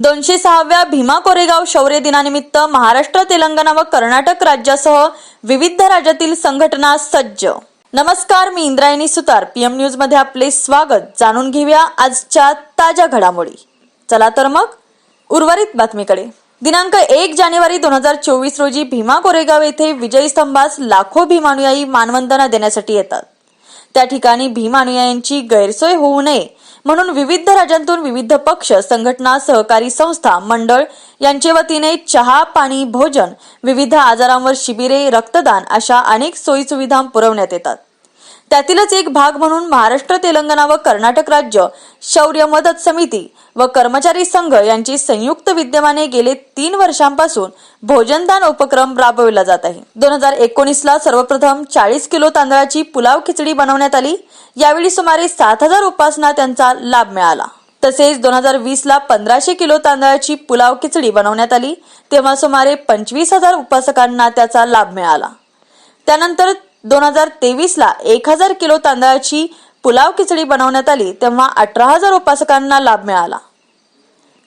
दोनशे सहाव्या भीमा कोरेगाव शौर्य दिनानिमित्त महाराष्ट्र तेलंगणा व कर्नाटक राज्यासह विविध राज्यातील संघटना सज्ज. नमस्कार मी इंद्रायणी सुतार. पीएम न्यूजमध्ये आपले स्वागत. जाणून घेऊया आजच्या ताज्या घडामोडी. चला तर मग उर्वरित बातमीकडे. दिनांक एक जानेवारी दोन हजार चोवीस रोजी भीमा कोरेगाव येथे विजयी स्तंभास लाखो भीमानुयायी मानवंदना देण्यासाठी येतात. त्या ठिकाणी भीमानुयांची गैरसोय होऊ नये म्हणून विविध राज्यांतून विविध पक्ष संघटना सहकारी संस्था मंडळ यांचे वतीने चहा पाणी भोजन विविध आजारांवर शिबिरे रक्तदान अशा अनेक सोयी सुविधा पुरवण्यात येतात. त्यातीलच एक भाग म्हणून महाराष्ट्र तेलंगणा व कर्नाटक राज्य शौर्य मदत समिती व कर्मचारी संघ यांची संयुक्त विद्यमाने गेले तीन वर्षांपासून भोजनदान उपक्रम राबविला जात आहे. दोन हजार एकोणीसला सर्वप्रथम चाळीस किलो तांदळाची पुलाव खिचडी बनवण्यात आली. यावेळी सुमारे सात हजार उपासना त्यांचा लाभ मिळाला. तसेच दोन हजार वीसला पंधराशे किलो तांदळाची पुलाव खिचडी बनवण्यात आली. तेव्हा सुमारे पंचवीस हजार उपासकांना त्याचा लाभ मिळाला. त्यानंतर दोन हजार तेवीसला एक हजार किलो तांदळाची पुलाव खिचडी बनवण्यात आली तेव्हा अठरा हजार उपासकांना लाभ मिळाला.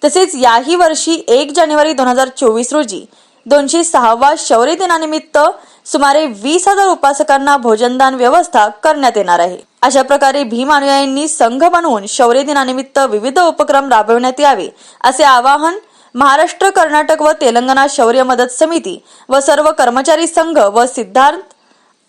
तसेच याही वर्षी एक जानेवारी दोन हजार चोवीस रोजी दोनशे सहावा शौर्य दिनानिमित्त सुमारे वीस हजार उपासकांना भोजनदान व्यवस्था करण्यात येणार आहे. अशा प्रकारे भीम अनुयायांनी संघ बनवून शौर्य दिनानिमित्त विविध उपक्रम राबविण्यात यावे असे आवाहन महाराष्ट्र कर्नाटक व तेलंगणा शौर्य मदत समिती व सर्व कर्मचारी संघ व सिद्धार्थ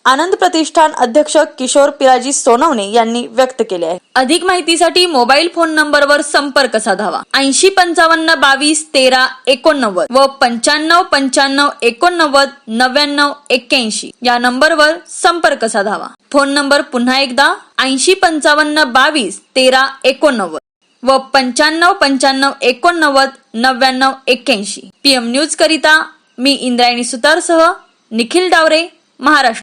आनंद प्रतिष्ठान अध्यक्ष किशोर पिराजी सोनवणे यांनी व्यक्त केले आहे. अधिक माहितीसाठी मोबाईल फोन नंबरवर संपर्क साधावा. ऐंशी पंचावन्न बावीस तेरा एकोणनव्वद व पंच्याण्णव पंच्याण्णव एकोणनव्वद नव्याण्णव एक्क्याऐंशी या नंबरवर संपर्क साधावा. फोन नंबर पुन्हा एकदा ऐंशी पंचावन्न बावीस तेरा एकोणनव्वद व पंच्याण्णव पंच्याण्णव एकोणनव्वद नव्याण्णव एक्क्याऐंशी. पीएम न्यूज करिता मी इंद्रायणी सुतारसह निखिल डावरे महाराष्ट्र.